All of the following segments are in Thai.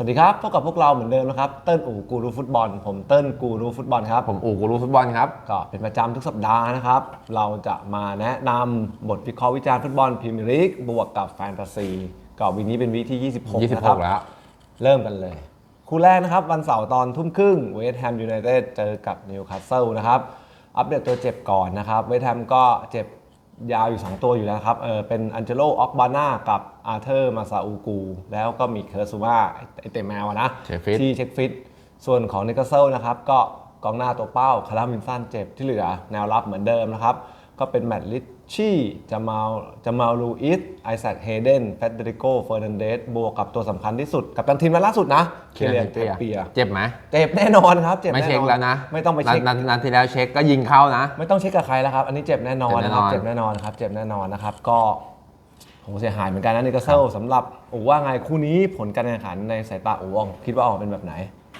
สวัสดีครับพบกับพวกเราเหมือนเดิมนะครับเติ้ลอู่กูรูฟุตบอล ผมเติ้ลกูรูฟุตบอลครับ ผมอู๋กูรูฟุตบอลครับ ก็เป็นประจำทุกสัปดาห์นะครับ เราจะมาแนะนำบทวิเคราะห์วิจารณ์ฟุตบอลพรีเมียร์ลีกบวกกับแฟนตาซีก็วีคนี้เป็นวีคที่ 26 นะครับ26แล้วเริ่มกันเลย คู่แรกนะครับ วันเสาร์ตอนทุ่มครึ่งเวสต์แฮมยูไนเต็ดเจอกับนิวคาสเซิลนะครับ อัปเดตตัวเจ็บก่อนนะครับ เวสต์แฮมก็เจ็บ ยาวอยู่ 2 ตัวอยู่แล้วครับเออเป็นอันเจโลออกบาน่ากับอาร์เธอร์มาซาอูกู แล้วก็มีเคอร์ซูมาไอเตะแมวอะนะเช็คฟิต ที่เช็คฟิต ส่วนของนิกาเซลนะครับ ก็กองหน้าตัวเป้าคารามินสันเจ็บที่เหลือแนวรับเหมือนเดิมนะครับ ก็เป็นแมตต์ลิช ชี่จามาลจามาลลูอิสไอแซคเฮเดนเฟเดริโกเฟอร์นันเดสบวกกับตัวสำคัญที่สุด กับตันทีมนัดล่าสุดนะเคเลียนเทเปีย เจ็บไหมเจ็บแน่นอนครับ เจ็บไม่แน่นอนเช็คแล้วนะ ไม่ต้องไปเช็คนัดนัดที่แล้วเช็คก็ยิงเข้านะ ไม่ต้องเช็คกับใครแล้วครับ อันนี้เจ็บแน่นอนนะครับ เจ็เจ็บบแน่แน่นนออนนนะครับ เจ็บแน่นอนนะครับ ก็ผมเสียหายเหมือนกันนะนิกาเซลสำหรับอูว่าไงคู่นี้ผลการแข่งขันในสายตาอูวองคิดว่าออกเป็นแบบไหน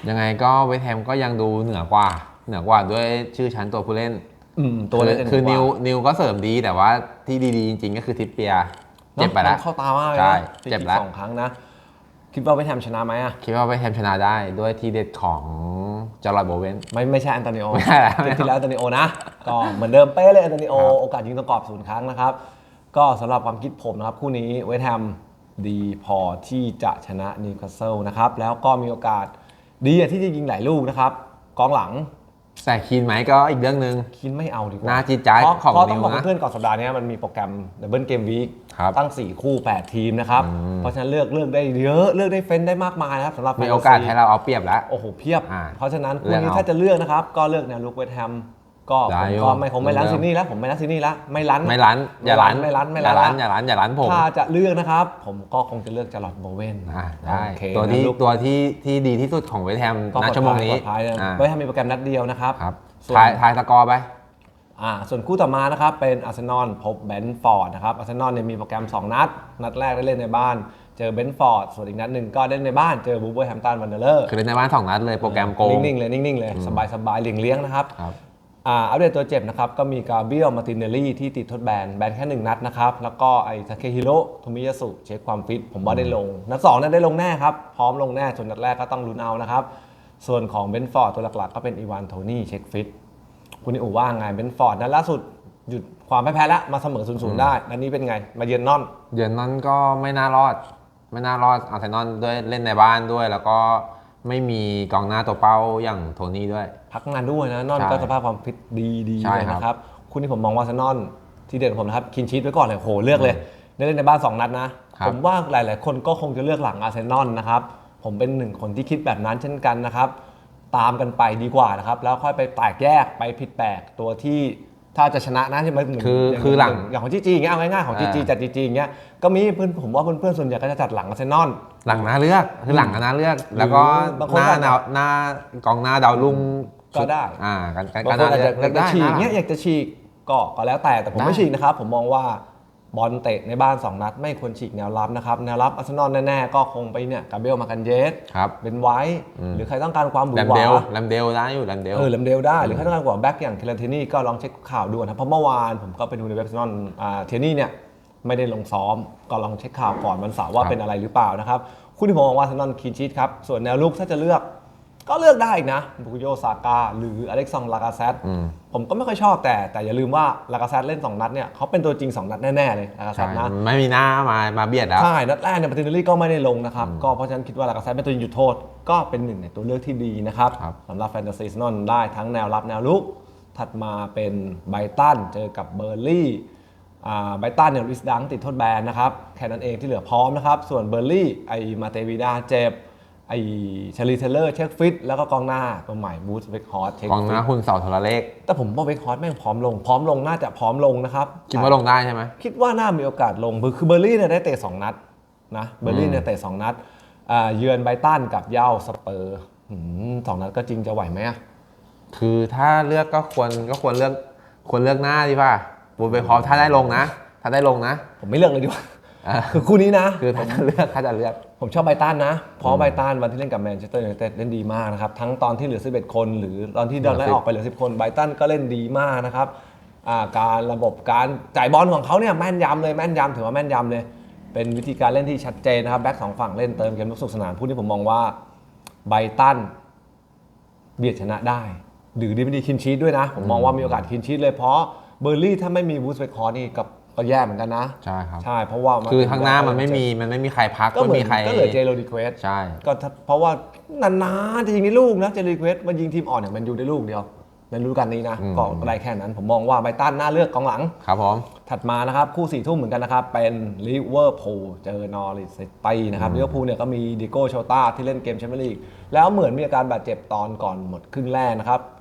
ยังไงก็เวสต์แฮมก็ยังดูเหนือกว่า เหนือกว่าด้วยชื่อชั้นตัวผู้เล่น อืมตัวคือเล่นคือนิวว่านิวก็เสริมดีแต่ว่าที่ดีๆจริงๆก็คือทิปเปีย เจ็บไปแล้วนอะเข้าตามากเลยใช่นะเจ็บแล้วสองครั้งนะ คิดว่าไปแทมชนะไหมอะคิดว่าเวสต์แฮมชนะได้ด้วยทีเด็ดของจอร์ดโบเวนไม่ไม่ใช่อันโตนิโอไม่ใช่แล้วเกมที่แล้วอันโตนิโอนะก็เหมือนเดิมเป๊ะเลยอันโตนิโอครับโอกาสยิงตะกรอบศูนย์ครั้งนะครับ ก็สำหรับความคิดผมนะครับ คู่นี้เวสต์แฮมดีพอที่จะชนะนิวคาสเซิลนะครับแล้วก็มีโอกาสดีอะที่จะยิงหลายลูกนะครับกองหลัง แต่คีนไหมก็อีกเรื่องหนึ่ง คิดไม่เอาดีกว่าน่าจิตใจเพราะของเพราะต้อนิงวบอกนะเพื่อนๆก่อนสัปดาห์นี้มันมีโปรแกรมดับเบิลเกมวีคครับตั้ง 4 คู่ 8 ทีมนะครับเพราะฉะนั้นเลือกเลือกได้เยอะ เลือกได้เฟ้นได้มากมายนะครับสำหรับมีโอกาสแฟนตซีให้เราเอาเปรียบแล้ว โอ้โหเพียบ อ่าเพราะฉะนั้นเลืคู่อกนี้เอา ถ้าจะเลือกนะครับ ก็เลือกแนวลุกเวทแฮม ก็ได้ผมอยู่ก็ไม่คงไม่ล้านเหมืซิอนนเดิมนี่แล้วผมไม่ล้านซินนี่แล้วไม่ล้านไม่รั้นอย่ารั้นไม่รั้นไม่อย่ารั้รั้นนอย่ารั้นอย่ารั้นผมถ้าจะเลือกนะครับ ผมก็คงจะเลือกจาร์ลอตโบเวนอ่าได้โอเคตัวที่แนลุกตัวที่ที่ดีที่สุดของเวสต์แฮมก็ณปลอดชั่วโมงภัยนี้ปลอดภัยนะอ่าเวทแฮมมีโปรแกรมนัดเดียวนะครับครับส่วนทายทายสกอร์ไปอ่าส่วนคู่ต่อมานะครับเป็นอาร์เซนอลพบเบนฟอร์ดนะครับอาร์เซนอลเนี่ยมีโปรแกรม 2 นัด นัดแรกได้เล่นในบ้าน เจอเบนฟอร์ดส่วนอีกนัดหนึ่งก็เล่นในบ้าน เจอบูเบอร์แฮมตันวันเดอร์เลอร์คือเล่นในบ้านสองนัดเลยโปรแกรมโกงนิ่งๆเลยนิ่งๆเลย สบายๆเลี้ยงๆนะครับครับ อ่าอัปเดตตัวเจ็บนะครับก็มีกาเบรียลมาตินเนลลี่ที่ติดทดแบนแบนแค่ 1 นัดนะครับ แล้วก็ไอ้ทาเคฮิโร่โทมิยาสุเช็คความฟิต ผมว่าได้ลง นัด2นั้นได้ลงแน่ครับ พร้อมลงแน่ส่วนนัดแรกก็ต้องลุ้นเอานะครับ ส่วนของเบนฟอร์ดตัวหลักๆ ก็เป็นอีวานโทนี่เช็คฟิต คุณนี่อูว่าไงเบนฟอร์ดนัดล่าสุดหยุดความไม่แพ้แล้วมาเสมอ0ูนย์ได้นัดนี้เป็นไง มาเยือนนอนเดือนนั้นก็ไม่น่ารอด ไม่น่ารอดอาร์เซนอลด้วยเล่นในบ้านด้วยแล้วก็ ไม่มีกองหน้าตัวเป้าอย่างโทนี่ด้วย พักงานด้วยนะนอนใช่ก็สภาพความฟิตดีดีใช่เลยครับนะครับคุณที่ผมมองว่าอาร์เซนอนที่เด่นของผมนะครับคินชีตไว้ก่อนเลยโหเลือกเลยได้เล่นในบ้าน 2 นัดนะครับผมว่าหลาย ๆ คนก็คงจะเลือกหลังอาร์เซนอลนะครับ ผมเป็นหนึ่งคนที่คิดแบบนั้นเช่นกันนะครับ ตามกันไปดีกว่านะครับ แล้วค่อยไปแตกแยกไปผิดแปลกตัวที่ ถ้าจะชนะนะใช่ไหมเหมืนคืออย่างคือหลัง อย่างของจีจีอย่างเงี้ยเอาง่ายๆของจีจีอ่าจัดจีจีอย่างเงี้ยก็มีเพื่อนผมว่าเพื่อนๆส่วนใหญ่ก็จะจัดหลังอาร์เซนอล หลังน่าเลือกคือหลังก็น่าเลือก แล้วก็บางคนหน้าก็ หน้าหน้ากองหน้าดาวรุ่งก็ได้ อ่ากันกันบางคน่านอาจเลืจะอกอยากจะได้ฉีกนะเงี้ยอยากจะฉีกก็ก็แล้วแต่แต่ผมได้ไม่ฉีกนะครับ ผมมองว่า บอลเตะในบ้าน 2 นัด ไม่ควรฉีกแนวรับนะครับ แนวรับอาร์เซนอลแน่ๆ ก็คงไปเนี่ยกาเบรียลมากันเยสครับเป็นไว้ หรือใครต้องการความหวืแลอมหวาเดลแลมเดลได้อยู่แลมเดลเออลำเดลได้ หรือใครต้องการกว่าแบ็กอย่างเคลนเทนี่ก็ลองเช็คข่าวดูนะครับเพราะเมื่อวานผมก็ไปดูในเว็บอาร์เซนอลอ่าเทนี่เนี่ยไม่ได้ลงซ้อม ก็ลองเช็คข่าวก่อนวันเสาร์ว่าครับเป็นอะไรหรือเปล่านะครับคู่ที่ผมมองว่าอาร์เซนอลคีนชีตครับส่วนแนวลุกถ้าจะเลือก ก็เลือกได้อีกนะบุกโยซาก้าหรืออเล็กซองลากาเซตอืมผมก็ไม่ค่อยชอบแต่แต่อย่าลืมว่าลากาเซตเล่น 2 นัดเนี่ยเขาเป็นตัวจริง 2 นัดแน่ ๆ เลยลากาเซใช่ตนะ ไม่มีหน้ามามาเบียดแล้ว ใช่ นัดแรกเนี่ยปาตินเนลลี่ก็ไม่ได้ลงนะครับ ก็เพราะฉะนั้นคิดว่าลากาเซตเป็นตัวยิงจุดโทษ ก็เป็นหนึ่งในตัวเลือกที่ดีนะครับครับสำหรับแฟนตาซีนอนได้ทั้งแนวรับแนวลุกถัดมาเป็นไบรตันเจอกับเบอร์ลี่อ่าไบรตันเนี่ยลุยส์ดังติดโทษแบนนะครับแค่นั้นเองที่เหลือพร้อมนะครับส่วนเบอร์ลี่ไอมาเตวีดาเจ็บ ไอชาลีเทเลอร์เช็คฟิตแล้วก็กองหน้าตัวใหม่บูสเวกฮอร์เช็คกองหฟิน้าตหุ่นเสาโทรเลข แต่ผมว่าเวกฮอร์สแม่งพร้อมลง พร้อมลงน่าจะพร้อมลงนะครับ คิดว่าลงได้ใช่ไหมคิดว่าน่ามีโอกาสลง คือคือเบอร์ลี่เนี่ยได้เตะสองนัดนะเบอร์ลี่เนี่ยเตะสองนัดอ่าเยือนไบรตันกับเย่าสเปอร์หืมสองนัดก็จริงจะไหวไหมอะคือถ้าเลือกก็ควรก็ควรเลือกควรเลือกหน้าดีป่ะบูเบคอฟถ้าได้ลงนะ ถ้าได้ลงนะ ผมไม่เลือกเลยดีกว่าอ่า คือคู่นี้นะคือถ้าจะเลือกถ้าจะเลือก ผมชอบไบรตันนะ เพราะไบรตันวันที่เล่นกับแมนเชสเตอร์ยูไนเต็ดเล่นดีมากนะครับ ทั้งตอนที่เหลือ 11 คน หรือตอนที่โดนไล่ออกไปเหลือ 10 คนไบรตันก็เล่นดีมากนะครับอ่าการระบบการจ่ายบอลของเขาเนี่ยแม่นยำเลยแม่นยำถือว่าแม่นยำเลย เป็นวิธีการเล่นที่ชัดเจนนะครับแบ็กสองฝั่งเล่นเติมเกมลุกสนุกสนานผู้นี้ผมมองว่าไบรตันเบียดชนะได้หรือดีไม่ดีคินชีตด้วยนะ ผมมองว่ามีโอกาสคินชีตเลยเพราะเบอร์ลี่ถ้าไม่มีบูสเบคคอร์นี่ก็ ก็แย่เหมือนกันนะ ใช่ครับ ใช่เพราะว่าคือข้างหน้ามันไม่มีมันไม่มีใครพักก็เหมืไม่อนมีใครก็เหลือเจโรดิเควสใช่ก็ถ้าเพราะว่านานๆจะยิงได้ลูกนะเจลีเควสมันยิงทีมอ่อนอย่างแมนยูได้ลูกเดียวในฤดูกาลนี้นะก็ได้แค่นั้น ผมมองว่าไบรตันน่าเลือกกองหลัง ครับผม ถัดมานะครับ คู่สี่ทุ่มเหมือนกันนะครับ เป็นลิเวอร์พูลเจอนอริสซิตี้นะครับลิเวอร์พูลเนี่ยก็มีดิโก้โชตาที่เล่นเกมแชมเปี้ยนลีกแล้วเหมือนมีอาการบาดเจ็บตอนก่อนหมดครึ่งแรกนะครับอ่า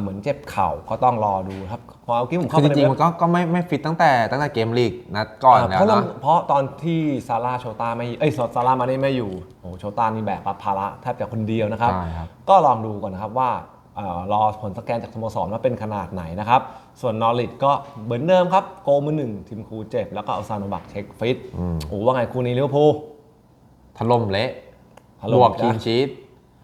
เหมือนเจ็บเข่าก็ต้องรอดูครับพอเมื่อกี้ผมคืเข้าอไปจในริงๆเว็มันบก็ก็ไม่ไม่ฟิตตั้งแต่ตั้งแต่เกมลีกนัดก่อนแล้วเพราะเราเนาะเพราะตอนที่ซาร่าโชตาไม่เอ้ยซาร่ามานี่ไม่อยู่โอ้โหโชตานี่แบกรับภาระแทบจะคนเดียวนะครับ ใช่ครับ ก็ลองดูก่อนนะครับว่าเอ่อรอผลสแกนจากสโมสรว่าเป็นขนาดไหนนะครับ ส่วนนอริทก็เหมือนเดิมครับ โกมือหนึ่งทีมครูเจ็บ แล้วก็เอาซานโนบักเช็คฟิตโอ้ว่าไงคู่นี้ลิเวอร์พูลถล่มเละถล่มบวกนะทีมชีต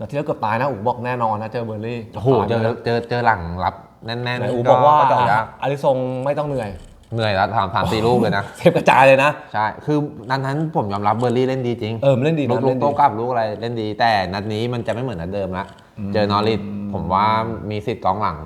นาทีแล้วเกือบตายนะอูบอกแน่นอนนะเจอเบอร์ลี่โอ้โหเจอเจอเจอหลังรับแน่นไหนๆอูบอกว่าเจาะยากอาริซงไม่ต้องเหนื่อยเหนื่อยแล้วถามถามตีลูกเลยนะเซฟกระจายเลยนะ ใช่ คือนัดนั้นผมยอมรับเบอร์รี่เล่นดีจริง เออมันเล่นดีลูนะกลูเล่กนโต้ดีกลับลูกอะไรเล่นดี แต่นัดนี้มันจะไม่เหมือนนัดเดิมละเจอนอริทผมว่ามีสิทธิ์กองหลัง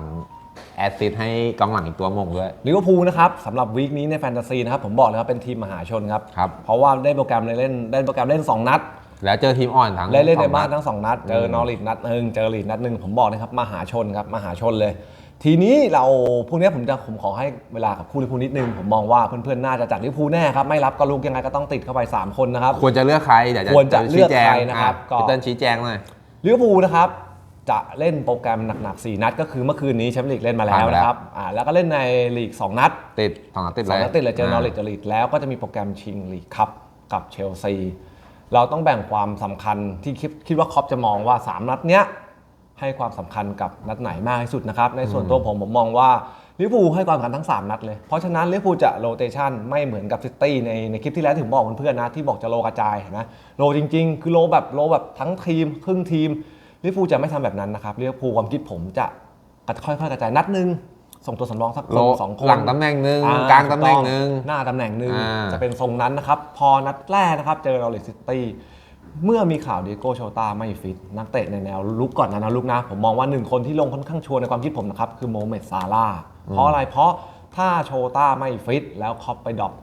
แอดซิดให้กองหลังอีกตัวมงด้วยลิเวอร์พูลนะครับสำหรับวีคนี้ในแฟนตาซีนะครับผมบอกเลยครับเป็นทีมมหาชนครับครับเพราะว่าได้โปรแกรมเลยเล่นได้โปรแกรมเล่น 2 นัด แล้วเจอทีมอ่อนทั้งได้เล่นในสองบ้านดทั้ง2นัด เจอนอริทนัดหนึ่งเจอลีดนัดหนึ่งผมบอกนะครับมหาชนครับมหาชนเลย ทีนี้เราพวกนี้ผมจะผมขอให้เวลากับคู่ลิเวอร์พูลนิดนึงผมมองว่าเพื่อนๆน่าจะจัดลิเวอร์พูลแน่ครับไม่รับก็ลุกยังไงก็ต้องติดเข้าไป 3 คนนะครับควรจะเลือกใครเดี๋ยวควรจะเลือกชี้แจงใครนะครับอ่ก็พี่เติ้ลชี้แจงหน่อยลิเวอร์พูลนะครับจะเล่นโปรแกรมหนักๆ 4 นัด ก็คือเมื่อคืนนี้แชมเปี้ยนลีกเล่นมาแล้วนะครับอ่าแล้วก็เล่นในลีกสองนัด ติดสองนัดติดสองเลยนัดติดเลยเจอนอริทกับลีดแล้วก็จะมีโปรแกรมชิงลีกคัพกับเชลซี เราต้องแบ่งความสำคัญที่คิดคิดว่าคอปจะมองว่า 3 นัดเนี้ยให้ความสำคัญกับนัดไหนมากที่สุดนะครับ ในส่วนตัวผมผมมองว่าลิเวอร์พูลให้ความสำคัญทั้ง 3 นัดเลย เพราะฉะนั้นลิเวอร์พูลจะโรเตชันไม่เหมือนกับซิตี้ในในคลิปที่แล้วถึงบอกเพื่อนๆนะที่บอกจะโลกระจายเห็นไหมโลจริง ๆ คือโลแบบโลแบบทั้งทีมครึ่งทีมลิเวอร์พูลจะไม่ทำแบบนั้นนะครับลิเวอร์พูลความคิดผมจะค่อยๆกระจายนัดหนึ่ง ส่งตัวสำรองสักคโลนสองคนหลังตำแหน่งหนึ่งอ่กลางตำแหน่งหนึ่งหน้าตำแหน่งหนึ่งอ่าจะเป็นทรงนั้นนะครับ พอนัดแรกนะครับ เจอเราเลซิตี้เมื่อมีข่าวเดโก้โชตาไม่ฟิต นักเตะในแนวลุกก่อนนะนะลุกนะ ผมมองว่าหนึ่งคนที่ลงค่อนข้างชัวร์ในความคิดผมนะครับ คือโมเมดซาร่าห์เพราะอะไรเพราะถ้าโชตาไม่ฟิต แล้วคอปไปดรอป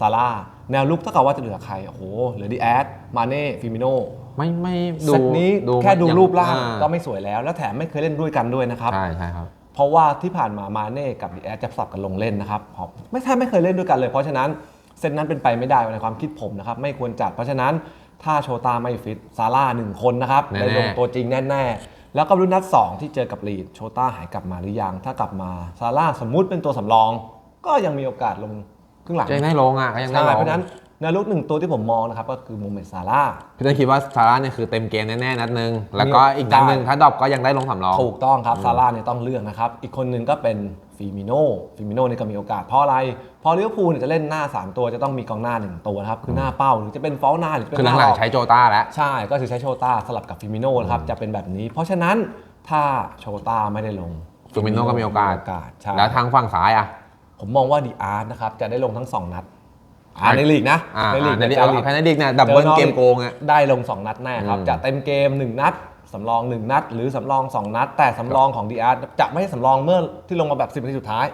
ซาร่าห์แนวลุกเท่ากับว่าจะเหลือใครโอ้โหเหลือดีแอดมาเน่ฟิมิโนไม่ไม่เซตนี้แค่ดูมันรูปร่างอ่ก็ไม่สวยแล้ว แล้วแถมไม่เคยเล่นด้วยกันด้วยนะครับใช่ใช่ครับ เพราะว่าที่ผ่านมามาเน่กับดีแอดจะสลับกันลงเล่นนะครับเพราะไม่แทบไม่เคยเล่นด้วยกันเลย เพราะฉะนั้นเซตนั้นเป็นไปไม่ได้ในความคิดผมนะครับไม่ควรจัดเพราะฉะนั้นถ้าโชตาไม่ฟิตซาร่าหนึ่งคนนะครับแน่ๆได้ลงตัวจริงแน่ๆ แล้วก็รุ่นนัด 2 ที่เจอกับลีดโชตาหายกลับมาหรือยัง ถ้ากลับมาซาร่าสมมุติเป็นตัวสำรอง ก็ยังมีโอกาสลงครึ่งหลังจะได้ลงอะก็ยังได้ใช่ลงเพราะฉะนั้น แนวลุกหนึ่งตัวที่ผมมองนะครับก็คือโมเมนต์ซาร่า พี่เต้นคิดว่าซาร่าเนี่ยคือเต็มเกมแน่ๆนัดหนึ่งแล้วก็อีกนัดหนึ่งได้ถ้าดรอปก็ยังได้ลงสำรอง ถูกต้องครับซาร่าเนี่ยต้องเลือกนะครับ อีกคนหนึ่งก็เป็นฟิมิโน่ฟิมิโน่นี่ก็มีโอกาสเพราะอะไรเพราะลิเวอร์พูลเนี่ยจะเล่นหน้า 3 ตัวจะต้องมีกองหน้า 1 ตัวนะครับ คือหน้าเป้าหรือจะเป็นฟอลหน้าหรือจะเป็นคือน้าหลังออกๆใช้โจต้าแล้ว ใช่ ก็คือใช้โชต้าสลับกับฟิมิโน่นะครับจะเป็นแบบนี้ เพราะฉะนั้นถ้าโชต้าไม่ได้ลงฟิมิโน่ก็มีโอกาส ใช่แล้วทางฝั่งซ้ายอะ ผมมองว่าดีอาร์ตนะครับจะได้ลงทั้ง 2 นัด อ่าในลีกนะอ่าในลีกในลีกเจเอาอลีกแค่ในลีกเนี่ยดับเบิลจอนอริเกมโกงอะได้ลง 2 นัดแน่ครับอืมจะเต็มเกม 1 นัดสำรอง 1 นัด หรือสำรอง 2 นัด แต่สำรองของดีอาร์จะไม่ใช่สำรองเมื่อที่ลงมาแบบ 10นาทีสุดท้าย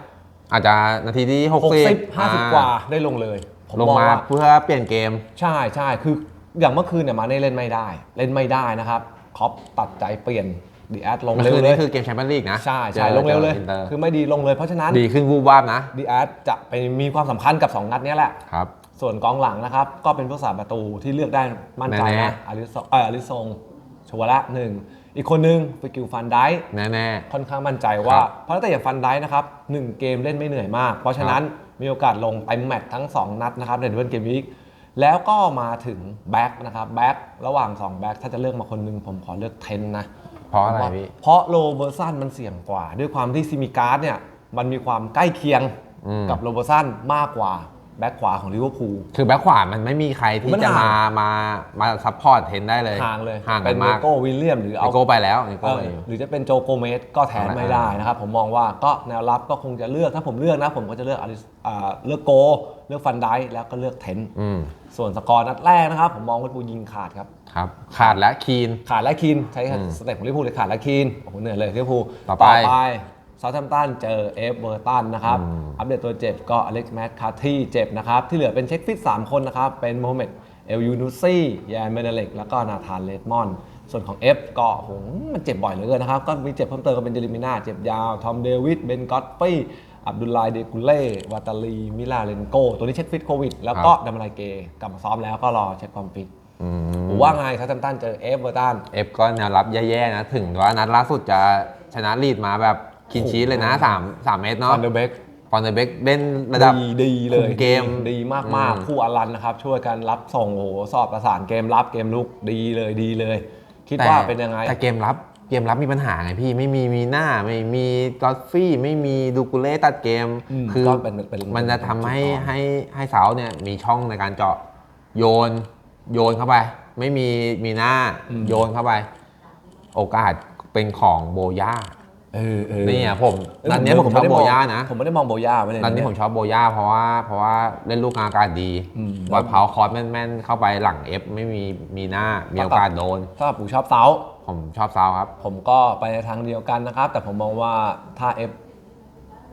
อาจจะนาทีที่ 60 60 50 กว่าได้ลงเลยผมลงมองมาว่าเพื่อเปลี่ยนเกม ใช่ใช่คืออย่างเมื่อคืนเนี่ยมาเน่เล่นไม่ได้ เล่นไม่ได้นะครับคอปตัดใจเปลี่ยน ดีแอดลงเมื่อเร็วคืนเลนี้ยคือเกมแชมเปี้ยนลีกนะ ใช่ใช่จอลงเร็วเลยจออินตอร์คือไม่ดีลงเลยเพราะฉะนั้น ดีขึ้นวูบวาบนะดีแอดจะไปมีความสำคัญกับ 2 นัดเนี้ยแหละครับส่วนกองหลังนะครับ ก็เป็นผู้สาประตูที่เลือกได้มั่นใจแน่นะอาริซงเอออาริซงชัวร์ละหนึ่งอีกคนนึงฟิกิลฟันไดแน่ค่อนข้างมั่นใจว่าครับเพราะตั้งแต่อย่างฟันไดนะครับหนึ่งเกมเล่นไม่เหนื่อยมาก เพราะฉะนั้นมีโอกาสลงไปแมตช์ทั้ง 2 นัดนะครับในเดือนเกมวีคแล้วก็มาถึงแบ็กนะครับแบ็กระหว่าง 2 แบ็กถ้าจะเลือกมาคนหนึงผมขอเลือกเทนนะๆ เพราะอะไรพี่ เพราะโรเบอร์สันมันเสี่ยงกว่า ด้วยความที่ซิมิการ์ดเนี่ยมันมีความใกล้เคียงอืมกับโรเบอร์สันมากกว่า แบ็คขวาของลิเวอร์พูล คือแบ็คขวามันไม่มีใครที่มันจะห่ามาง มามาซัพพอร์ตเทนได้เลยห่างเลยห่างเป็กันนเนมากโก้วิลเลียมหรือนิเอาโก้ไปแล้วนิเอโก้อไปอยู่ หรือจะเป็นโจโกเมสก็แทนไม่ได้นะครับ ผมมองว่าก็แนวรับก็คงจะเลือกถ้าผมเลือกนะ ผมก็จะเลือกอลิสอ่าเลือกโก เลือกฟันไดค์แล้วก็เลือกเทนต์อืมส่วนสกอร์นัดแรกนะครับ ผมมองว่าลิเวอร์พูลยิงขาดครับ ครับ ขาดและคีน ขาดและคีนใช้อืมสเต็ปของลิเวอร์พูลเลยขาดและคีนโอ้โหเหนื่อยเลยลิเวอร์พูลต่อไป ซาท์แฮมป์ตันเจอเอฟเวอร์ตันนะครับอืมอัปเดตตัวเจ็บก็อเล็กซ์แมคคาที่เจ็บนะครับ ที่เหลือเป็นเช็คฟิต 3 คนนะครับ เป็นโมฮัมเหม็ดเอลยูนูซี่แยนเมเดเล็ก แล้วก็นาธานเลดมอน ส่วนของ F ก็โอ้โหมันเจ็บบ่อยเหลือเกินนะครับ ก็มีเจ็บเพิ่มเติมก็เป็นเดลิมิน่า เจ็บยาว ทอมเดวิด เบนกอตฟี่อับดุลไลเดกุเล่วาตาลี มิลาเลนโก ตัวนี้เช็คฟิตโควิด แล้วก็ดัมไลเกกลับมาซ้อมแล้วก็รอเช็คความฟิตอืมผมว่าไงซาท์แฮมป์ตันเจอเอฟเวอร์ตันเอฟก็แนวรับแย่ๆนะ ถึงว่านัดล่าสุดจะชนะลีดมาแบบ คินชีสเลยนะ3 3เมตรเนาะฟันเดอร์เบกฟอนเดอร์เบกเล่นระดับ ดีดีเลยคุมเกมดีมากอืมากมคู่อลันนะครับ ช่วยกันรับส่งโอ้โหสอบประสานเกมรับเกมลุกดีเลยดีเลย คิดแต่ว่าเป็นยังไง แต่เกมรับเกมรับมีปัญหาไงพี่ไม่มีมีหน้าไม่มีกอตฟี่ไม่มีดูกุเล่ตัดเกม อืมคือก็เป็นเป็นมันจะทำให้จุดอ่อน ให้ให้เสาเนี่ยมีช่องในการเจาะโยนโยนเข้าไป ไม่มีมีหน้าโยนเข้าไป โอกาสเป็นของโบย่า เออเออเนี่ยผมเออนัดเนี้ยผมชอบไได้โบมงย่านะผมไม่ได้มองโบย่าไว้เลยนัดนี้ผมชอบโบย่าเพราะว่าเพราะว่าเล่นลูกกลางอากาศดีอืมบอลเผาคอร์สแม่นๆเข้าไปหลังเอฟไม่มีมีหน้ามีโอกาสโดนถ้าผมชอบเซาผมชอบเซาครับ ผมก็ไปในทางเดียวกันนะครับ แต่ผมมองว่าถ้าเอฟ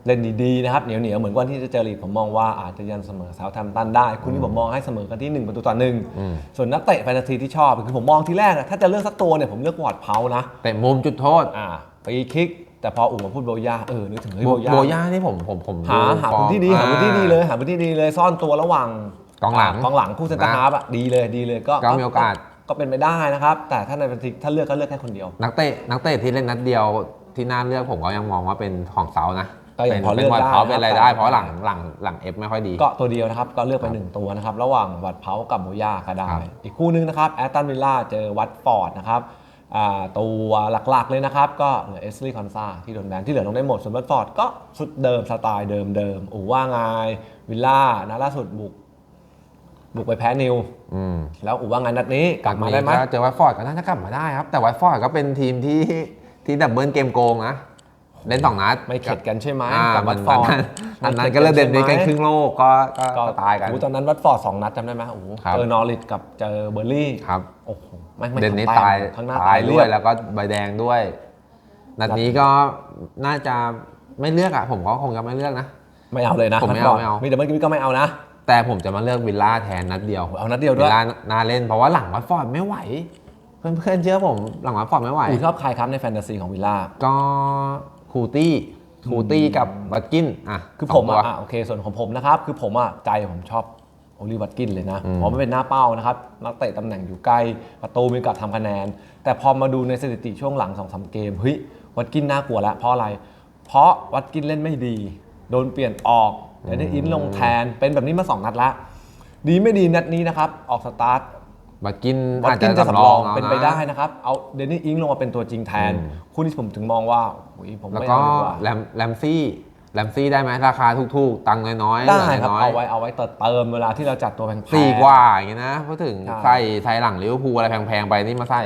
เล่นดีๆนะครับเหนียวเหนียวๆเหมือนวันที่จะเจอลีดผมมองว่าอาจจะยันเสมอเซาแทมตันได้ คุณที่ผมมองให้เสมอกันที่ 1 ประตูต่อหนึ่งอืมส่วนนักเตะแฟนตาซีที่ชอบคือผมมองทีแรกอะถ้าจะเลือกสักตัวเนี่ยผมเลือกวอร์ดเพานะแต่มุมจุดโทษอ่าฟรีคิก แต่พออู๋มาพูดโบย่าเออนึกถึงเฮ้ยโบโบย่าโบย่านี่ผมผมผมหาดูหาฟอพื้ร์มนที่ดีหาพื้นที่ดีเลยหาพื้นที่ดีเลยซ่อนตัวระหว่างกองหลัง กองหลังคู่เซนเตอร์นะฮาร์ฟอะดีเลยดีเลยก็ก็มีโอกาส ก็เป็นไปได้นะครับ แต่ถ้าในบันทึกถ้าเลือกก็เลือกแค่คนเดียว นักเตะนักเตะที่เล่นนัดเดียวที่น่าเลือกผมก็ยังมองว่าเป็นของเซานะก็ยังเป็นพอเลืเป็อนกวันได้เขาเป็นอะไรได้ครับเพราะหลังหลังหลังเอฟไม่ค่อยดี ก็ตัวเดียวนะครับก็เลือกไปหนึ่งตัวนะครับ ระหว่างวัดเพากับโบย่าก็ได้ครับอีกคู่นึงนะครับแอตตันวิลล่าเจอวัตฟอร์ดนะครับอ่า ตัวหลักๆเลยนะครับ ก็เหลือเอสลีย์คอนซาที่โดนแบนที่เหลือลงได้หมดส่วนวัตฟอร์ดก็ชุดเดิมสไตล์เดิมๆอูว่าไงวิลล่านะล่าสุดบุกบุกไปแพ้นิวอืมแล้วอูว่าไงนัดนี้กลับมาได้ไหมก็เจอวัตฟอร์ดก็น่าจะกลับมาได้ครับ แต่วัตฟอร์ดก็เป็นทีมที่ที่ดับเบิลเกมโกงนะ เล่นสองนัดไม่เข็ดกันใช่ไหมอ่ากับมัวันตฟอร์ดอันนั้นก็เล่นเด่นด้วยกันครึ่งโลกก็ก็ก็ก็ตายกันโอ้โหตอนนั้นวัตฟอร์ดสองนัดจำได้ไหมโอ้โหครับเจอนอริทกับเจอเบอร์ลี่ครับโอ้โหไม่ไม่เด่นนี้ทำแต้มตายข้างหน้าตาตายยด้เรีวยยบแล้วก็ใบแดงด้วย นัดนี้ก็น่าจะไม่เลือกอะผมก็คงจะไม่เลือกนะ ไม่เอาเลยนะผมไม่เอานัดก่นไม่เอามีแต่เมื่อกี้ก็ไม่เอานะแต่ผมจะมาเลือกวิลล่าแทนนัดเดียวเอานัดเดียวด้วิวยลล่าน่าเล่นเพราะว่าหลังวัตฟอร์ดไม่ไหวเพื่อนๆเชื่อผมหลังวัตฟอร์ดไม่ไหวอูชอบใครครับในแฟนตาซีของวิลล่าก็ คูตี้คูตี้กับบัตกินอะคือผมสงตัวอะอะโอเคส่วนของผมนะครับคือผมอะใจผมชอบโอลิวัตกินเลยนะอืมเพราะมันเป็นหน้าเป้านะครับนักเตะตำแหน่งอยู่ใกล้ประตูมีโอกาสทำคะแนน แต่พอมาดูในสถิติช่วงหลัง2อสเกมเฮ้ยวัตกินน่ากลัวแล้วเพราะอะไร เพราะวัตกินเล่นไม่ดี โดนเปลี่ยนออกแต่ได้อินลงแทนเป็นแบบนี้มา2นัดละดีไม่ดีนัดนี้นะครับออกสตาร์ท บัตกินวัอาตจกิจะนจะสำสำรรอองงเอาเป็นไปนะได้นะครับ เอาเดนนี่อิงลงมาเป็นตัวจริงแทน อืม คู่นี้ผมถึงมองว่าโอ้ยผมแล้วไม่ก็เอาดีกว่า แรมแรมซี่แรมซี่ได้ไหมราคาถูกๆ ตังค์น้อยๆได้เหลือครับ น้อยเอาไว้เอาไว้เติมเติมเวลาที่เราจัดตัวแพงๆ สี่กว่าอย่างเงี้ยนะพูดถึงใช่ ใส่ใส่หลังลิเวอร์พูลอะไรแพงๆไปนี่มาใส่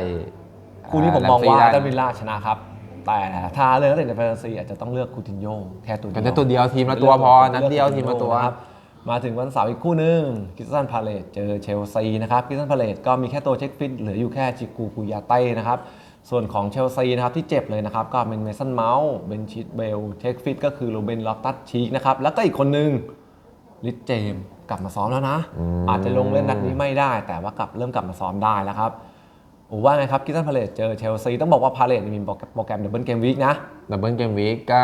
คู่นี้ผมแรมองซี่ว่าได้แอตตันวิลล่าชนะครับ แต่ถ้าเลือกนักเตะในแฟนตาซีอาจจะต้องเลือกคูตินโยแค่ตัวเดีก็ยวจะตัวเดียวทีมละตัวพอนัดเดียวทีมละตัว ครับ มาถึงวันเสาร์อีกคู่หนึ่งกิสตันพาเลตเจอเชลซีนะครับกิสตันพาเลตก็มีแค่ตัวเช็คฟิตเหลืออยู่แค่จิกูกุยาเต้นะครับส่วนของเชลซีนะครับที่เจ็บเลยนะครับ ก็เป็นเมสันเมาส์เบนชิดเบลเช็คฟิตก็คือโรเบนลอตตัสชีกนะครับแล้วก็อีกคนหนึ่งลิทเจมกลับมาซ้อมแล้วนะ อาจจะลงเล่นนัดนี้ไม่ได้ แต่ว่ากลับเริ่มกลับมาซ้อมได้แล้วครับโอ้ว่าไงครับกิสตันพาเลตเจอเชลซีต้องบอกว่าพาเลตมีโปรแกรมดับเบิลเกมวีคนะดับเบิลเกมวีกก็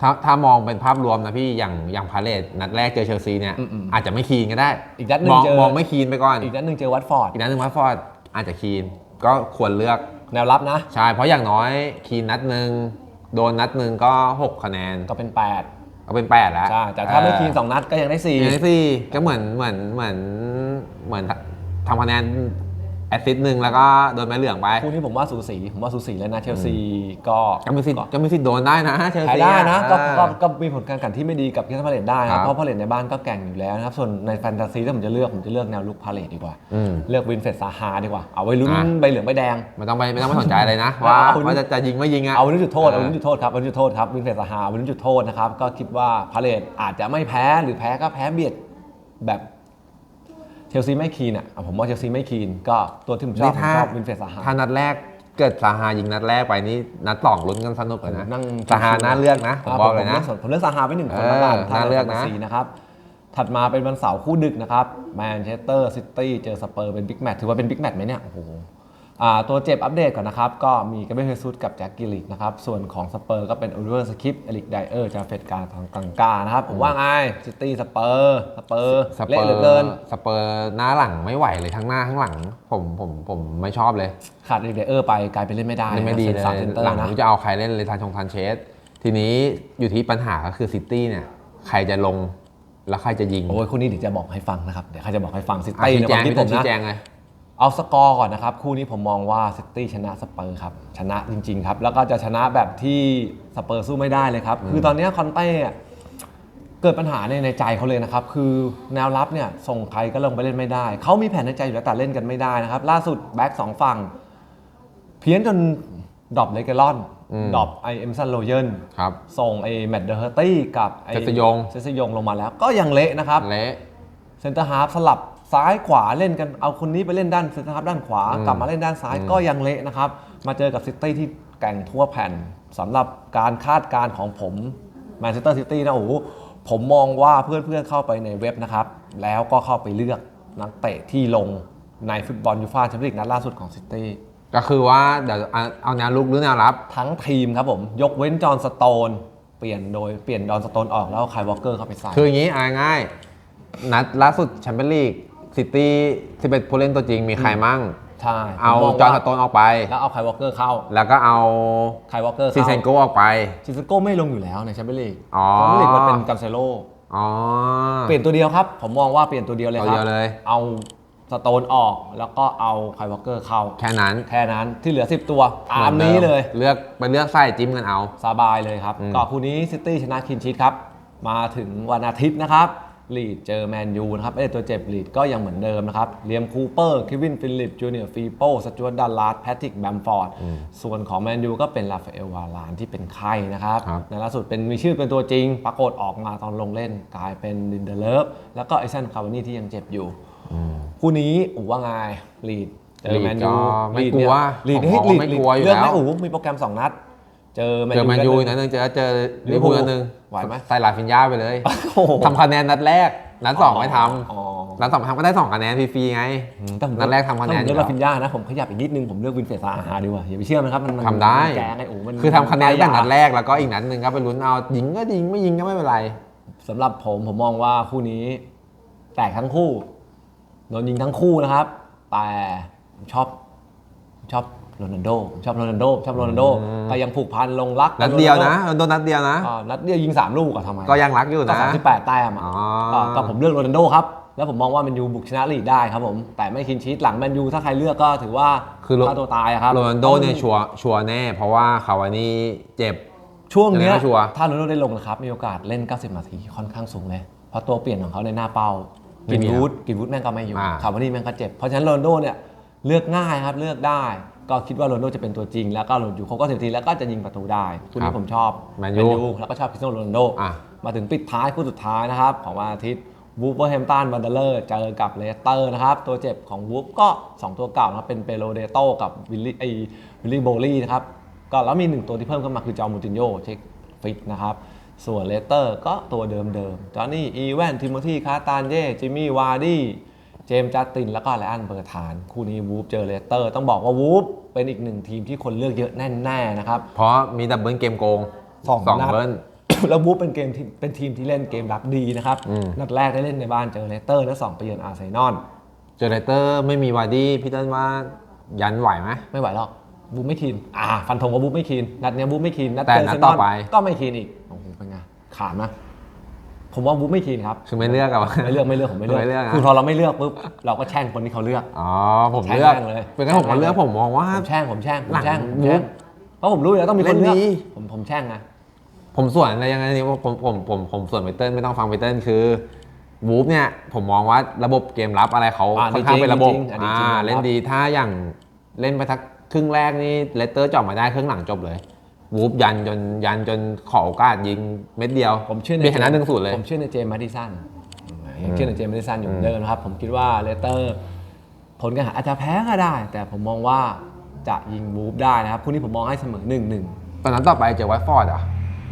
ถ้าถ้ามองเป็นภาพรวมนะพี่อย่างอย่างพาเลตนัดแรกเจอเชลซีเนี่ยอืมๆอาจจะไม่คีนก็ได้อีกนัดหนึ่งมองเจอ มองไม่คีนไปก่อน อีกนัดหนึ่งเจอวัตฟอร์ดอีกนัดหนึ่งวัตฟอร์ดอาจจะคีนก็ควรเลือกแนวรับนะ ใช่เพราะอย่างน้อยคีนนัดหนึ่งโดนนัดหนึ่งก็6คะแนนก็เป็น8ก็เป็น8แล้วใช่แต่ถ้าไม่คีน2นัดก็ยังได้อย่างที่สี่ก็เหมือนเหมือนเหมือนเหมือนทำคะแนน แอสซิสต์หนึ่งแล้วก็โดนไม้เหลืองไปคู่นี้ผมว่าสูสี ผมว่าสูสีแล้วนะเชลซีก็ก็มีสิทธิ์ก็มีสิทธิ์โดนได้นะเชลแพ้ซีได้นะ ก็อ่า ก็ก็มีผลการแข่งขันที่ไม่ดีกับคิสตันพาเลตได้คครัรับบ เพราะพาเลตในบ้านก็แกร่งอยู่แล้วนะครับ ส่วนในแฟนตาซีถ้าผมจะเลือก ผมจะเลือกแนวลุกพาเลตดีกว่า อืม เลือกวินเฟสซาฮาดีกว่า เอาไว้ลุ้นอะใบเหลืองใบแดง ไม่ต้องไปไม่ต้องไปสนใจเลยนะ ว่าเอา ว่าจะจะยิงไม่ยิงอะเอาวันนี้จุดโทษ เอาเออวันนี้จุดโทษครับวันนี้จุดโทษครับวินเฟสซาฮาวันนี้จุดโทษนะครับ ก็คิดว่าพาเลตอาจจะไม่แพ้ หรือแพ้ก็แพ้เบียดแบบ เชลซีไม่คีนอะอะผมว่าเชลซีไม่คีน ก็ตัวที่ผมชอบผมชอบวินเฟสซาฮาถ้านัดแรกเกิดซาฮายิงนัดแรกไปนี่นัดสองลุ้นกันสนุกเลยนะนั่งซาฮาน่าเลือกนะผมบอกเลยนะผมเลือกซาฮาไปหนึ่งคนเออแล้วกันน่าเลือกนะสีนะครับถัดมาเป็นวันเสาร์คู่ดึกนะครับแมนเชสเตอร์ซิตี้เจอสเปอร์เป็นบิ๊กแมตช์ถือว่าเป็นบิ๊กแมตช์ไหมเนี่ยโอ้โหอ่า ตัวเจ็บอัปเดตก่อนนะครับ ก็มีกาเบรียลเฮซุสกับแจ็คกิลิกนะครับ ส่วนของสเปอร์ก็เป็นโอลิเวอร์สคิปเอลิกไดเออร์จาเฟตการทางกังกานะครับ ผมว่าไงซิตี้สเปอร์สเปอร์สเปอเละเหลือร์เกินสเปอร์หน้าหลังไม่ไหวเลยทั้งหน้าทั้งหลัง ผมผมผมไม่ชอบเลย ขาดเอลิกไดเออร์ไปกลายเป็นเล่นไม่ได้เล่นไม่ดีเลยสามเซนเตอร์หลังนะไม่รู้จะเอาใครเล่นเลยทางชงทันเชสทีนี้อยู่ที่ปัญหาก็คือซิตี้เนี่ยใครจะลงแล้วใครจะยิงโอ้ยคู่นี้เดี๋ยวจะบอกให้ฟังนะครับเดี๋ยวเขาจะบอกให้ฟังซิอะตี้ชี้ในแจความงคิดพี่ผต้นมชี้นะแจง เลยเอาสกอร์ก่อนนะครับ คู่นี้ผมมองว่าซิตี้ชนะสเปอร์ครับ ชนะจริง ๆ ครับ แล้วก็จะชนะแบบที่สเปอร์สู้ไม่ได้เลยครับ คือตอนนี้คอนเต้อะเกิดปัญหาในในใจเขาเลยนะครับ คือแนวรับเนี่ยส่งใครก็ลงไปเล่นไม่ได้ เขามีแผนในใจอยู่แล้วแต่เล่นกันไม่ได้นะครับ ล่าสุดแบ็กสองฝั่ง เพี้ยนจนดรอปเลเกลอนอืมดรอปไอเอ็มซันโรเยนครับส่งไอแมตต์เดอร์เฮอร์ตี้กับไอเซซยงเซซยงลงมาแล้ว ก็ยังเละนะครับเละเซนเตอร์ฮาร์ฟสลับ ซ้ายขวาเล่นกันเอาคนนี้ไปเล่นด้านเซนเตอร์ฮาร์ฟด้านขวาอืมกลับมาเล่นด้านซ้ายอืมก็ยังเละนะครับ มาเจอกับซิตี้ที่แกร่งทั่วแผ่นสำหรับการคาดการณ์ของผมแมนเชสเตอร์ซิตี้นะโอ้โหผมมองว่าเพื่อนๆเข้าไปในเว็บนะครับ แล้วก็เข้าไปเลือกนักเตะที่ลงในฟุตบอลยูฟ่าแชมเปี้ยนลีกนัดล่าสุดของซิตี้ก็คือว่าเดี๋ยวเอาเอาแนวลุกหรือแนวรับ ทั้งทีมครับผม ยกเว้นจอห์นสโตน เปลี่ยนโดยเปลี่ยนจอห์นสโตนออกแล้วเอาไคลวอลเกอร์เข้าไปใส่คืออย่างนี้เอาง่ายๆนัดล่าสุดแชมเปี้ยนลีก ซิตี้11ผู้เล่นตัวจริงมีใครมั่ง ใช่เอาผมมงจอห์นสว่าโตนออกไป แล้วเอาไคลวอลเกอร์เข้าแล้วก็เอาไคลวอลเกอร์ซีเข้าเซนโกออกไปชิสโก้ไม่ลงอยู่แล้วในแชมเปี้ยนลีกอ๋อ แชมเปี้ยนลีกมันเป็นกัมเซโล อ๋อ เปลี่ยนตัวเดียวครับ ผมมองว่าเปลี่ยนตัวเดียวเลยครับตัวเดียวเลย เอาสโตนออกแล้วก็เอาไคลวอลเกอร์เข้า แค่นั้นแค่นั้นที่เหลือ 10 ตัวตามนี้เลย เลือกไปเลือกไส้จิ้มกันเอา สบายเลยครับ อืม ก็คู่นี้ซิตี้ชนะคินชิตครับ มาถึงวันอาทิตย์นะครับ ลีดเจอแมนยูนะครับเอ้ยตัวเจ็บลีดก็ยังเหมือนเดิมนะครับเลียมคูเปอร์เควินฟิลิปจูเนียร์ฟีโป้สจวตดัลลาร์แพทริกแบมฟอร์ดส่วนของแมนยูก็เป็นราฟาเอลวาลานที่เป็นไข้นะครับครับในล่าสุดเป็นมีชื่อเป็นตัวจริง ปรากฏออกมาตอนลงเล่นกลายเป็นดินเดเลฟแล้วก็ไอซันคาวานี่ที่ยังเจ็บอยู่คู่นี้อูว่าไงลีดเจอลีดแมนยูก็ไม่ลีดกลัเนี่ยวลีดผมเฮ้ยมองลีดว่าไม่ลีดกลัวอยู่เลือกไหมแล้วอูมีโปรแกรมสองนัด เจอแมนเจอแมนยูนัอีดกหนันึ่ดงนึงเจอเจอลิลิเวอร์พูเวอลร์พูลนัดนึงไหวไหม ใส่ลาฟินยาไปเลยโอ้โหทำคะแนนนัดแรก นัดสองไม่ทอ๋อำนัดสองทำก็ได้สองคะแนนฟรีๆไง แต่ผมนัดแรกทำคะแนนถ้าผมเลือกอยู่แล้วลาฟินยานะ ผมขยับอีกนิดนึง ผมเลือกวินเฟสซาฮาดีกว่า อย่าไปเชื่อมันครับ มันมันทำได้ มันแกงไอ้โอ้มันคือทำคะแนนมัตั้งแต่นัดแรกแล้วก็อีกนัดหนึ่งก็ไปลุ้นเอายิงก็ยิงไม่ยิงก็ไม่เป็นไร สำหรับผมผมมองว่าคู่นี้ แตกทั้งคู่ โดนยิงทั้งคู่นะครับ แต่ผมชอบผมชอบ โรนัลโดผมชอบโรนัลโดผมชอบโรนัลโดก็ยังผูกพันลงรักนัดเดียวนะโดนนัดเดียวนะอ่านัดเดียวยิงสามลูกอะทำไมก็ยังรักอยู่ก็นะสามสิบแปดแต้มอะอ๋อก็ก็ผมเลือกโรนัลโดครับแล้วผมมองว่าแมนยูบุกชนะลีกได้ครับผม แต่ไม่คินชีตหลังแมนยูถ้าใครเลือกก็ถือว่าคือโรฆ่าตัวตายอะครับโรนัลโดเนี่ยชัวร์ชัวร์แน่ เพราะว่าคาวานี่เจ็บช่วงเนี้ยยังไงก็ชัวร์ถ้าโรนัลโดได้ลงนะครับ มีโอกาสเล่น 90 นาทีค่อนข้างสูงเลย เพราะตัวเปลี่ยนของเขาในหน้าเป้าไม่กินมีวูดกินวูดแม่งก็ไม่อยู่อ่าคาวานี่แม่งก็เจ็บเพราะฉะนั้นโรนัลโดเนี่ยเลือกง่ายครับเลือกได้ ก็คิดว่าโรนัลโดจะเป็นตัวจริง แล้วก็หลุดอยู่ครบก็สิบทีแล้วก็จะยิงประตูได้คู่นี้ผมชอบแมนยูแล้วก็ชอบคริสเตียโนโรนัลโดอะมาถึงปิดท้ายคู่สุดท้ายนะครับของวันอาทิตย์วูฟเวอร์แฮมตันวันเดเลอร์เจอกับเลสเตอร์นะครับ ตัวเจ็บของวูฟก็ 2 ตัวเก่านะครับเป็นเปโลเดโตกับวิลลี่ไอวิลลี่โบลี่นะครับก็แล้วมี1ตัวที่เพิ่มขึ้นมาคือจอร์มูตินโยเช็คฟิตนะครับ ส่วนเลสเตอร์ก็ตัวเดิมๆจอห์นนี่อีแวนทิโมธีคาตานเย่จิมมี่วาร์ดี้ เจมส์จัสตินแล้วก็ไลอันเบอร์ธาน คู่นี้วูฟเจอเลสเตอร์ ต้องบอกว่าวูฟเป็นอีกหนึ่งทีมที่คนเลือกเยอะแน่ๆนะครับ เพราะมีดับเบิลเกมโกงสองสองนัด เบิล แล้วบูฟเป็นเกมที่เป็นทีมที่เล่นเกมรับดีนะครับ อืม นัดแรกได้เล่นในบ้านเจอเลสเตอร์ และสองไปเยือนอาร์เซนอลเจอเรเตอร์ไม่มีวาร์ดี้พี่ต้นว่ายันไหวไหม ไม่ไหวหรอกบูฟไม่คีนอ่าฟันธงว่าบูฟไม่คีนนัดเนี้ยบูฟไม่คีนนัดแต่เจอนัเซดนต่ออลไป ก็ไม่คีนอีกโอ้โหเป็นไงขาดนะ ผมว่าวูฟไม่คีนครับคือไม่เลือกอะ ไม่เลือกไม่เลือกผมไม่เลือกไม่เลือกนะ คือพอเราไม่เลือกปุ๊บเราก็แช่งคนที่เขาเลือก อ๋อผมเลือกแช่งเลย เป็นงั้นผมก็เลือกผมมองว่า ผมแช่งผมแช่งผมหลังแช่งผมวูแช่ฟงเพราะผมรู้อยู่แล้วต้องมีคนเลือกเล่นดี ผมผมแช่งไงผมส่วนอะไรยังไงนี่ผมผมผมผมส่วนไปเติ้ลไม่ต้องฟังไปเติ้ลคือวูฟเนี่ย ผมมองว่าระบบเกมรับอะไรเขาอ่าค่อนข้างเป็นระบบจริงๆอันนี้จริงอ่าครับ เล่นดีถ้าอย่างเล่นไปทักครึ่งแรกนี่เลสเตอร์จบมาได้ครึ่งหลังจบเลย วูฟยันจนยันจนขอโอกาสยิงเม็ดเดียวผมเชื่อในมีชนะหนึ่งศูนย์เลย ผมเชื่อในเจมส์มาดิสันยังเชื่อในเจมส์มาดิสันอยู่เหมือนเดิมนะครับ ผมคิดว่าเลสเตอร์ ผลการแข่งขันอาจจะแพ้ก็ได้ แต่ผมมองว่าจะยิงวูฟได้นะครับคู่นี้ผมมองให้เสมอหนึ่งหนึ่งตอนนั้นต่อไปเจอวัตฟอร์ดเหรอะ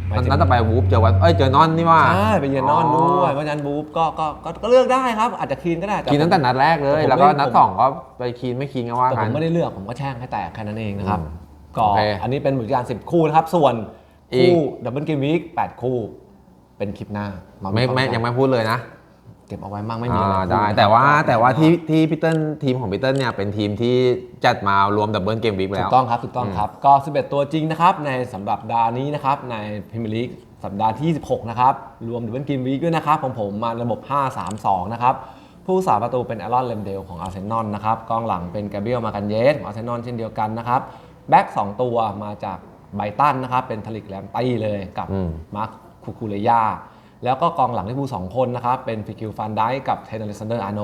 หตมายอนถึงนั้นต่อไปวูฟเจอวัตเอ้ยเจอนอนนี่ว่าใช่ไปเยือนนอนด้วยเพราะฉะนั้นวูฟก็ก็ก็ก็เลือกได้ครับ อาจจะคีนก็ได้กินตั้งแต่นัดแรกเลยแต่ผมแล้วก็ไม่นัดผมสองก็ไปคีนไม่คีนก็ว่าแต่กัผนมไม่ได้เลือกผมก็แช่งให้แตกแค่นั้นเองนะครับ อืมก็โอเคอันนี้เป็นบทการ 10 คู่นะครับ ส่วนอีก คู่ดับเบิลเกมวีค8คู่ เป็นคลิปหน้ามาไม่ไม่วิเคราะห์ยังไม่พูดเลยนะเก็บเอาไว้มั่งไม่มีอะไรอ่าพูได้นะครับแต่ว่าก็แต่ว่าที่ที่พีเติ้ลทีมของพีเติ้ลเนี่ยเป็นทีมที่จัดมารวมดับเบิลเกมวีคถูแล้วกต้องครับถูกต้องครับ ก็ 11 ตัวจริงนะครับ ในสำหรับดาห์นี้นะครับ ในพรีเมียร์ลีกสัปดาห์ที่16นะครับ รวมดับเบิลเกมวีคด้วยนะครับของผมมาระบบ 5-3-2 นะครับ ผู้สาประตูเป็นแอรอนเลมเดลของอาร์เซนอลนะครับกองหลังเป็นกาเบรียลมากันเยสของอาร์เซนอลเช่นเดียวกันนะครับ แบ็ก2ตัวมาจากไบรตันนะครับ เป็นทลิกแลมตี้เลยกับอืมมาร์คคูคูเลยาแล้วก็กองหลังที่ผู้สองคนนะครับ เป็นฟิกิลฟันไดกับเทนนิสเซนเดอร์อาโน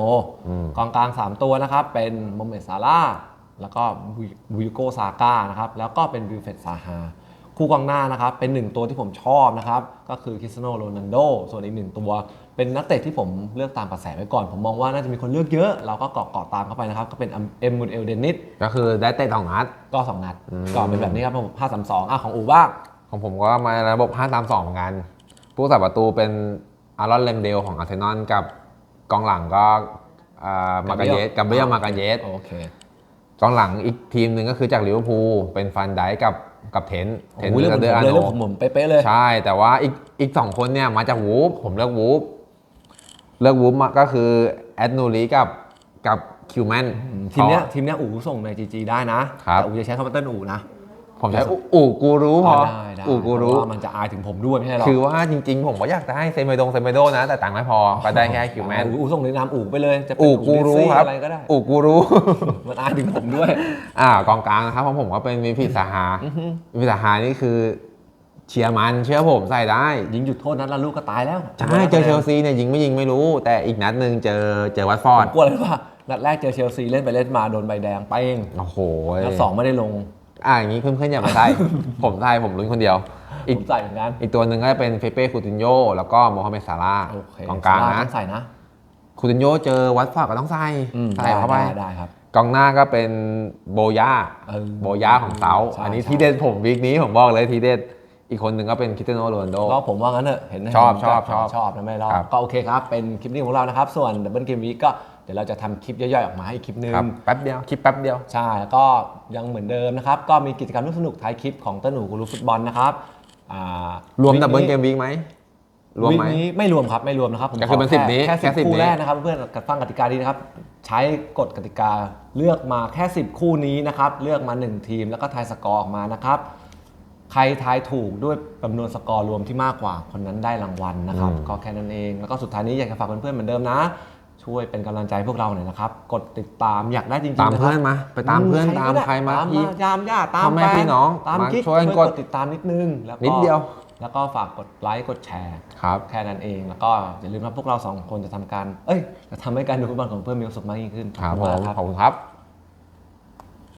อืมกองกลาง 3 ตัวนะครับ เป็นโมเมดซาร่าห์แล้วก็วิโกซาก้านะครับ แล้วก็เป็นวิลเฟตซาฮาคู่กองหน้านะครับ เป็นหนึ่งตัวที่ผมชอบนะครับ ก็คือคริสเตียโนโรนัลโด ส่วนอีกหนึ่งตัว เป็นนักเตะที่ผมเลือกตามกระแสไว้ก่อน ผมมองว่าน่าจะมีคนเลือกเยอะ เราก็เกาะเกาะตามเข้าไปนะครับ ก็เป็นเอ็มมูดเอลเดนิสก็คือได้เตะสองนัดก็2นัดอืมก็เป็นแบบนี้ครับผมห้าสามสองอะของอูบ้างของผมก็มาระบบ5ตาม2เหมือนกัน ผู้สับประตูเป็นอารอนเลมเดลของอาร์เซนอลกับกองหลังก็อ่ามาการเยสกับเบรียลมาการเยสโอเคกองหลังอีกทีมหนึ่งก็คือจากลิเวอร์พูลเป็นฟันไดกับกับเทนต์เทนโอ้โหเรื่องเดผมอร์อาเลยโนเรื่องผมผมเป๊ะๆเลย ใช่ แต่ว่าอีกอีกสองคนเนี่ยมาจากวูฟผมเลือกวูฟ เลือกวูฟมาก็คือแอดนูรีกับกับคิวแมนทีมเนี้ยทีมเนี้ยอูส่งในจีจีได้นะครับแต่อูจะใช้คำว่าเต้นอูนะ ผมใช้อูอูกูรู้พอได้ได้อูกูรู้เพาะว่ามันจะอายถึงผมด้วยไม่ใช่หรอคือว่าจริงๆ ผมก็อยากจะให้เซเมโดงเซเมโดนะ แต่ตังค์ไม่พอก็ได้แค่คิวแมนอูส่งในนามอูไปเลยจะเป็นอูกูรู้ดิสซี่ครับอะไรก็ได้อูกูรู้ มันอายถึงผมด้วย อ่ากองกลางนะครับของผมก็เป็นมีพิสาหาพิสาหานี่คือ เชียร์มันเชื่อผมใส่ได้ ยิงหยุดโทษนัดละลูกก็ตายแล้วใช่เจอเชลซีเนี่ยยิงไม่ยิงไม่รู้ แต่อีกนัดหนึ่งเจอเจอวัตฟอผร์ดมกลัวเลยว่านัดแรกเจอเชลซีเล่นไปเล่นมาโดนใบแดงเป้งโอ้โหนัดสองไม่ได้ลงอ่าอย่างนี้เพื่อนๆอย่ามาใส่ผมใส่ผมลุ้นคนเดียวผอีกมใส่เหมือนกันอีกตัวหนึ่งก็จะเป็นเฟเป้คูตินโยแล้วก็โมฮัมเหม็ดซาร่าห์โอเคกองกลางต้นะองใส่นะคูตินโยเจอวัตฟอร์ดก็ต้องใส่อืมใส่เข้าไปด้ได้ครับกองหน้าก็เป็นโบย่าเออโบย่าของเซาใช่อันนี้ใช่ทีเด็ดผมวีคนี้ผมบอกเลยทีเด็ด อีกคนหนึ่งก็เป็นคริสเตียโนโรนัลโด ก็ผมว่างั้นเถอะเห็นชอบเห็นชอบก็ชอบชอบนะไม่รอครับก็โอเคครับ เป็นคลิปนี้ของเรานะครับ ส่วนดับเบิลเกมวีก็เดี๋ยวเราจะทำคลิปย่อยๆ ออกมาให้อีกคลิปนึง ครับแป๊บเดียวคลิปแป๊บเดียว ใช่แล้วก็ยังเหมือนเดิมนะครับ ก็มีกิจกรรมสนุกๆท้ายคลิปของเต้นหนูกูรู้ฟุตบอลนะครับอ่ารวมวีคดับเบิลนี้เกมวีคไหมรวมไหมวีคนี้ไม่รวมครับไม่รวมนะครับผมก็คือเป็นข10นี้แค่แค่สิบ10คู่นี้ แรกนะครับ เพื่อนๆฟังกติกาดีนะครับ ใช้กฎกติกาเลือกมาแค่ 10 คู่นี้นะครับ เลือกมา 1 ทีมแล้วก็ทายสกอร์ออกมานะครับ ใครทายถูกด้วยจำนวนสกอร์รวมที่มากกว่าคนนั้นได้รางวัลนะครับ อืม ก็แค่นั้นเอง แล้วก็สุดท้ายนี้อยากจะฝากเพื่อนๆเหมือนเดิมนะ ช่วยเป็นกำลังใจพวกเราหน่อยนะครับ กดติดตามอยากได้จริงๆตามนะคเพื่รัอบนมาไปตามเพื่อนอืตามใครมาตามพี่ ยามญาติตามพ่อแม่ฟพี่น้องตามมากิ๊กช่วยช่วยกกดดติดตามนิดนึงแล้วก็นิดเดียว แล้วก็ฝากกดไลค์กดแชร์ ครับ แค่นั้นเองแล้วก็อย่าลืมนะพวกเราสองคนจะทำการ เอ้ยจะทำให้การดูฟุตบอลของเพื่อนมีความสุขมากยิ่งขึ้นครับขผอณมมากขอบคุณครับ